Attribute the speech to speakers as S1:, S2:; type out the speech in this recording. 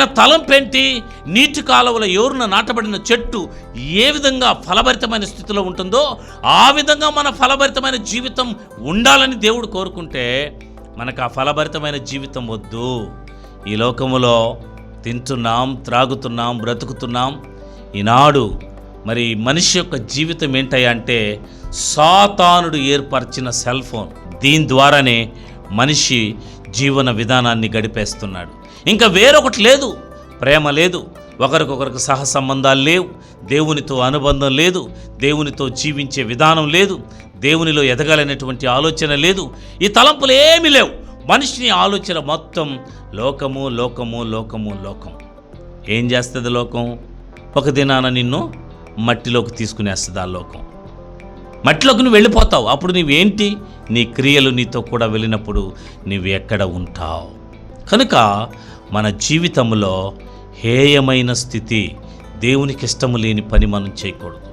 S1: ఆయన తలంపేంటి నీటి కాలువల ఎవరున నాటబడిన చెట్టు ఏ విధంగా ఫలభరితమైన స్థితిలో ఉంటుందో ఆ విధంగా మన ఫలభరితమైన జీవితం ఉండాలని దేవుడు కోరుకుంటే మనకు ఆ ఫలభరితమైన జీవితం వద్దు. ఈ లోకములో తింటున్నాం త్రాగుతున్నాం బ్రతుకుతున్నాం. ఈనాడు మరి మనిషి యొక్క జీవితం ఏంటయ్యా అంటే సాతానుడు ఏర్పరిచిన సెల్ ఫోన్. దీని ద్వారానే మనిషి జీవన విధానాన్ని గడిపేస్తున్నాడు. ఇంకా వేరొకటి లేదు. ప్రేమ లేదు. ఒకరికొకరికి సహ సంబంధాలు లేవు. దేవునితో అనుబంధం లేదు. దేవునితో జీవించే విధానం లేదు. దేవునిలో ఎదగాలనేటువంటి ఆలోచన లేదు. ఈ తలంపులు ఏమీ లేవు. మనిషిని ఆలోచన మొత్తం లోకము లోకము లోకము లోకం. ఏం చేస్తుంది లోకం? ఒక దినాన నిన్ను మట్టిలోకి తీసుకునేస్తుంది ఆ లోకం. మట్టిలోకి నువ్వు వెళ్ళిపోతావు. అప్పుడు నీవేంటి? నీ క్రియలు నీతో కూడా వెళ్ళినప్పుడు నువ్వు ఎక్కడ ఉంటావు? కనుక మన జీవితంలో హేయమైన స్థితి దేవునికి ఇష్టము లేని పని మనం చేయకూడదు.